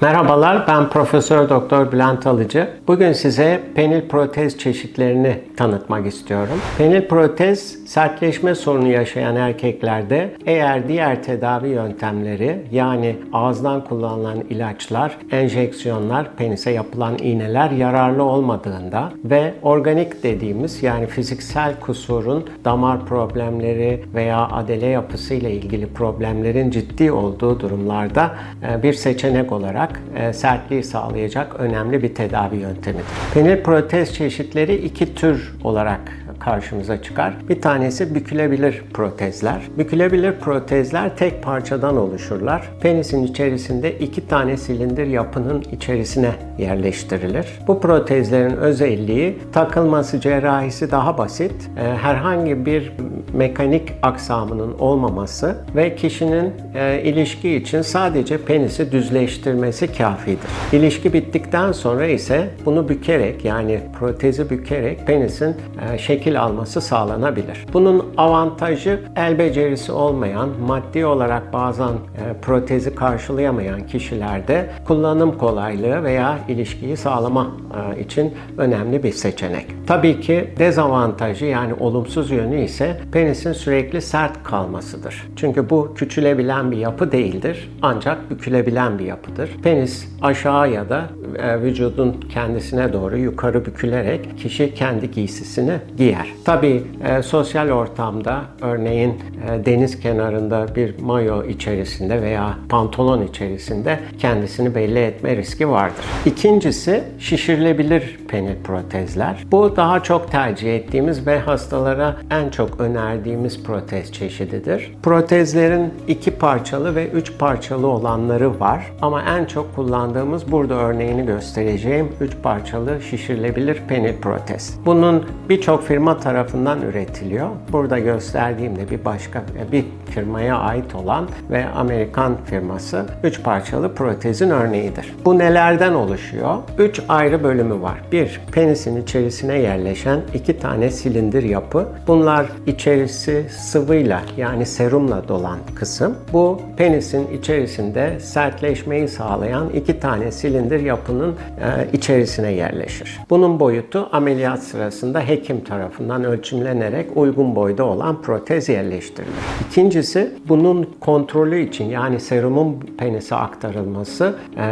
Merhabalar, ben Profesör Doktor Bülent Alıcı. Bugün size penil protez çeşitlerini tanıtmak istiyorum. Penil protez, sertleşme sorunu yaşayan erkeklerde eğer diğer tedavi yöntemleri yani ağızdan kullanılan ilaçlar, enjeksiyonlar, penise yapılan iğneler yararlı olmadığında ve organik dediğimiz yani fiziksel kusurun damar problemleri veya adele yapısı ile ilgili problemlerin ciddi olduğu durumlarda e, bir seçenek olarak e, sertliği sağlayacak önemli bir tedavi yöntemidir. Penil protez çeşitleri iki tür olarak karşımıza çıkar. Bir tanesi bükülebilir protezler. Bükülebilir protezler tek parçadan oluşurlar. Penisin içerisinde iki tane silindir yapının içerisine yerleştirilir. Bu protezlerin özelliği takılması cerrahisi daha basit, e, herhangi bir mekanik aksamının olmaması ve kişinin e, ilişki için sadece penisi düzleştirmesi kafidir. İlişki bittikten sonra ise bunu bükerek yani protezi bükerek penisin e, şekil alması sağlanabilir. Bunun avantajı el becerisi olmayan, maddi olarak bazen e, protezi karşılayamayan kişilerde kullanım kolaylığı veya ilişkiyi sağlama e, için önemli bir seçenek. Tabii ki dezavantajı yani olumsuz yönü ise penisin sürekli sert kalmasıdır. Çünkü bu küçülebilen bir yapı değildir ancak bükülebilen bir yapıdır. Penis aşağı ya da e, vücudun kendisine doğru yukarı bükülerek kişi kendi giysisini giyer. Tabii e, sosyal ortamda örneğin e, deniz kenarında bir mayo içerisinde veya pantolon içerisinde kendisini belli etme riski vardır. İkincisi şişirilebilir penil protezler. Bu daha çok tercih ettiğimiz ve hastalara en çok önerdiğimiz protez çeşididir. Protezlerin iki parçalı ve üç parçalı olanları var ama en çok kullandığımız burada örneğini göstereceğim üç parçalı şişirilebilir penil protez. Bunun birçok firma tarafından üretiliyor. Burada gösterdiğim de bir başka bir firmaya ait olan ve Amerikan firması üç parçalı protezin örneğidir. Bu nelerden oluşuyor? Üç ayrı bölümü var. Bir, penisin içerisine yerleşen iki tane silindir yapı. Bunlar içerisi sıvıyla yani serumla dolan kısım. Bu penisin içerisinde sertleşmeyi sağlayan iki tane silindir yapının e, içerisine yerleşir. Bunun boyutu ameliyat sırasında hekim tarafından ölçümlenerek uygun boyda olan protez yerleştirilir. İkincisi bunun kontrolü için yani serumun penise aktarılması e,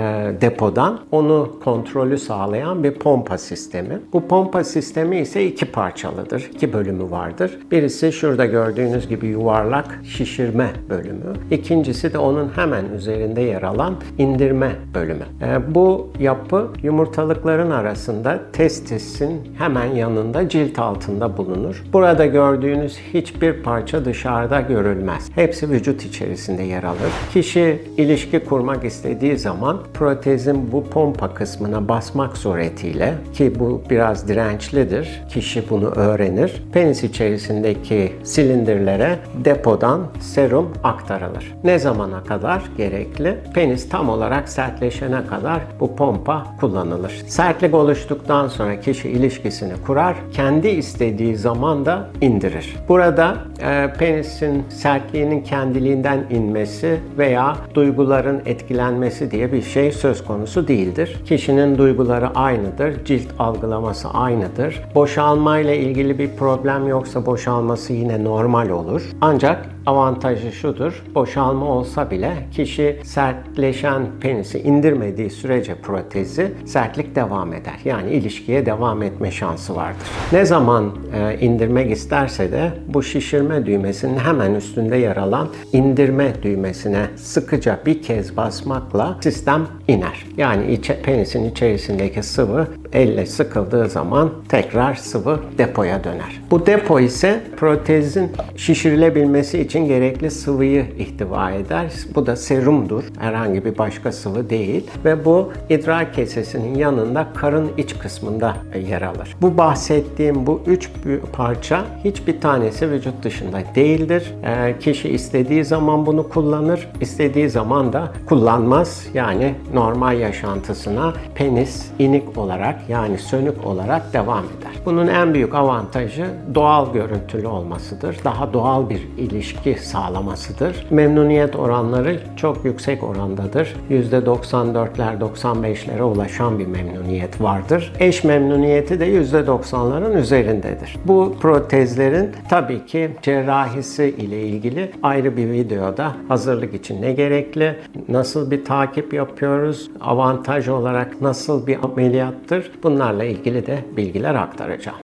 depodan onu kontrolü sağlayan bir pompa sistemi. Bu pompa sistemi ise iki parçalıdır. iki bölümü vardır. Birisi şurada gördüğünüz gibi yuvarlak şişirme bölümü. İkincisi de onun hemen üzerinde yer alan indirme bölümü. E, bu yapı yumurtalıkların arasında testisin hemen yanında cilt altında bulunur. Burada gördüğünüz hiçbir parça dışarıda görülmez. Hepsi vücut içerisinde yer alır. Kişi ilişki kurmak istediği zaman protezin bu pompa kısmına basmak suretiyle ki bu biraz dirençlidir. Kişi bunu öğrenir. Penis içerisindeki silindirlere depodan serum aktarılır. Ne zamana kadar gerekli? Penis tam olarak sertleşene kadar bu pompa kullanılır. Sertlik oluştuktan sonra kişi ilişkisini kurar. Kendi istediği zaman da indirir. Burada e, penisin sertliğinin kendiliğinden inmesi veya duyguların etkilenmesi diye bir şey söz konusu değildir. Kişinin duyguları aynıdır, cilt algılaması aynıdır. Boşalma ile ilgili bir problem yoksa boşalması yine normal olur. Ancak avantajı şudur. Boşalma olsa bile kişi sertleşen penisi indirmediği sürece protezi sertlik devam eder. Yani ilişkiye devam etme şansı vardır. Ne zaman e, indirmek isterse de bu şişirme düğmesinin hemen üstünde yer alan indirme düğmesine sıkıca bir kez basmakla sistem iner. Yani içe, penisin içerisindeki sıvı elle sıkıldığı zaman tekrar sıvı depoya döner. Bu depo ise protezin şişirilebilmesi için gerekli sıvıyı ihtiva eder. Bu da serumdur. Herhangi bir başka sıvı değil ve bu idrar kesesinin yanında karın iç kısmında yer alır. Bu bahsettiğim bu üç parça hiçbir tanesi vücut dışında değildir. Ee, kişi istediği zaman bunu kullanır, istediği zaman da kullanmaz. Yani normal yaşantısına penis inik olarak yani sönük olarak devam eder. Bunun en büyük avantajı doğal görüntülü olmasıdır. Daha doğal bir ilişki sağlamasıdır. Memnuniyet oranları çok yüksek orandadır. %94'ler 95'lere ulaşan bir memnuniyet vardır. Eş memnuniyeti de %90'ların üzerindedir. Bu protezlerin tabii ki cerrahisi ile ilgili ayrı bir videoda hazırlık için ne gerekli, nasıl bir takip yapıyoruz, avantaj olarak nasıl bir ameliyattır bunlarla ilgili de bilgiler aktaracağım.